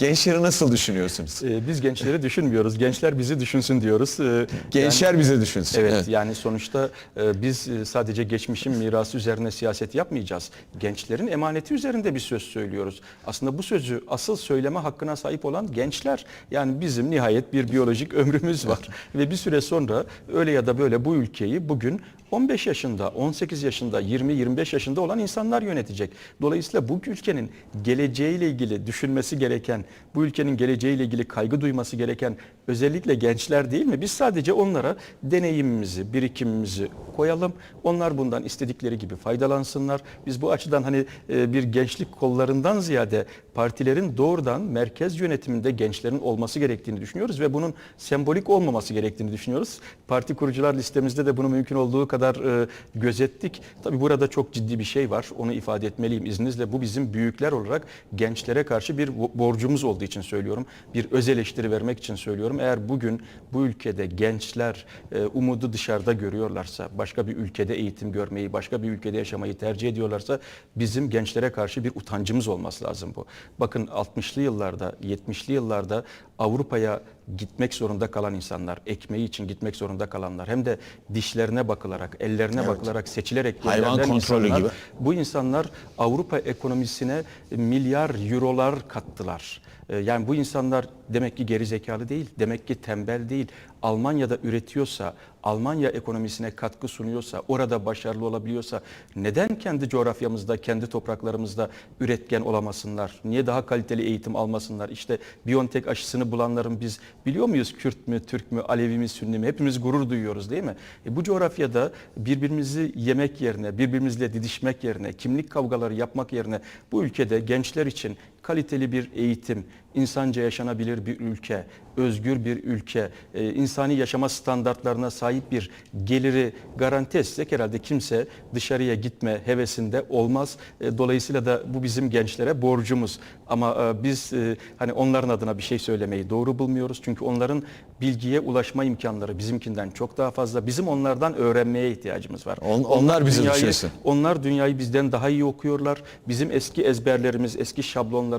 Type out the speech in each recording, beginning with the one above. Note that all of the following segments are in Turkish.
Gençleri nasıl düşünüyorsunuz? Ee, Biz gençleri düşünmüyoruz. Gençler bizi düşünsün diyoruz. Ee, Gençler bize düşünsün. Evet, Evet. yani sonuçta e, biz e, sadece geçmişin mirası üzerine siyaset yapmayacağız. Gençlerin emaneti üzerinde bir söz söylüyoruz. Aslında bu sözü asıl söyleme hakkına sahip olan gençler. Yani bizim nihayet bir biyolojik ömrümüz var. Ve bir süre sonra öyle ya da böyle bu ülkeyi bugün 15 yaşında, 18 yaşında, 20-25 yaşında olan insanlar yönetecek. Dolayısıyla bu ülkenin geleceğiyle ilgili düşünmesi gereken, bu ülkenin geleceğiyle ilgili kaygı duyması gereken özellikle gençler değil mi? Biz sadece onlara deneyimimizi, birikimimizi koyalım. Onlar bundan istedikleri gibi faydalansınlar. Biz bu açıdan hani e, bir gençlik kollarından ziyade partilerin doğrudan merkez yönetiminde gençlerin olması gerektiğini düşünüyoruz ve bunun sembolik olmaması gerektiğini düşünüyoruz. Parti kurucular listemizde de bunu mümkün olduğu kadar e, gözettik. Tabi burada çok ciddi bir şey var. Onu ifade etmeliyim izninizle. Bu bizim büyükler olarak gençlere karşı bir bo- borcumuz olduğu için söylüyorum. Bir öz eleştiri vermek için söylüyorum. Eğer bugün bu ülkede gençler e, umudu dışarıda görüyorlarsa, başka bir ülkede eğitim görmeyi, başka bir ülkede yaşamayı tercih ediyorlarsa bizim gençlere karşı bir utancımız olması lazım bu. Bakın 60'lı yıllarda, 70'li yıllarda Avrupa'ya gitmek zorunda kalan insanlar, ekmeği için gitmek zorunda kalanlar hem de dişlerine bakılarak, ellerine bakılarak seçilerek Hayvan kontrolü insanlar, gibi. bu insanlar Avrupa ekonomisine milyar eurolar kattılar. Ee, Yani bu insanlar demek ki geri zekalı değil, demek ki tembel değil. Almanya'da üretiyorsa, Almanya ekonomisine katkı sunuyorsa, orada başarılı olabiliyorsa neden kendi coğrafyamızda, kendi topraklarımızda üretken olamasınlar? Niye daha kaliteli eğitim almasınlar? İşte Biontech aşısını bulanların biz biliyor muyuz Kürt mü, Türk mü, Alevi mi, Sünni mi? Hepimiz gurur duyuyoruz değil mi? E bu coğrafyada birbirimizi yemek yerine, birbirimizle didişmek yerine, kimlik kavgaları yapmak yerine bu ülkede gençler için kaliteli bir eğitim, insanca yaşanabilir bir ülke, özgür bir ülke, e, insani yaşama standartlarına sahip bir geliri garanti etsek herhalde kimse dışarıya gitme hevesinde olmaz. E, Dolayısıyla da bu bizim gençlere borcumuz. Ama e, biz hani onların adına bir şey söylemeyi doğru bulmuyoruz. Çünkü onların bilgiye ulaşma imkanları bizimkinden çok daha fazla. Bizim onlardan öğrenmeye ihtiyacımız var. On- onlar bizi dünyayı- düşünsün. onlar dünyayı bizden daha iyi okuyorlar. Bizim eski ezberlerimiz, eski şablonlarımız,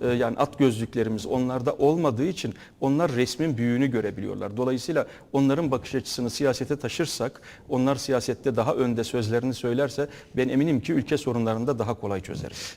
e, yani at gözlüklerimiz onlarda olmadığı için onlar resmin büyüğünü görebiliyorlar. Dolayısıyla onların bakış açısını siyasete taşırsak, onlar siyasette daha önde sözlerini söylerse ben eminim ki ülke sorunlarını da daha kolay çözeriz.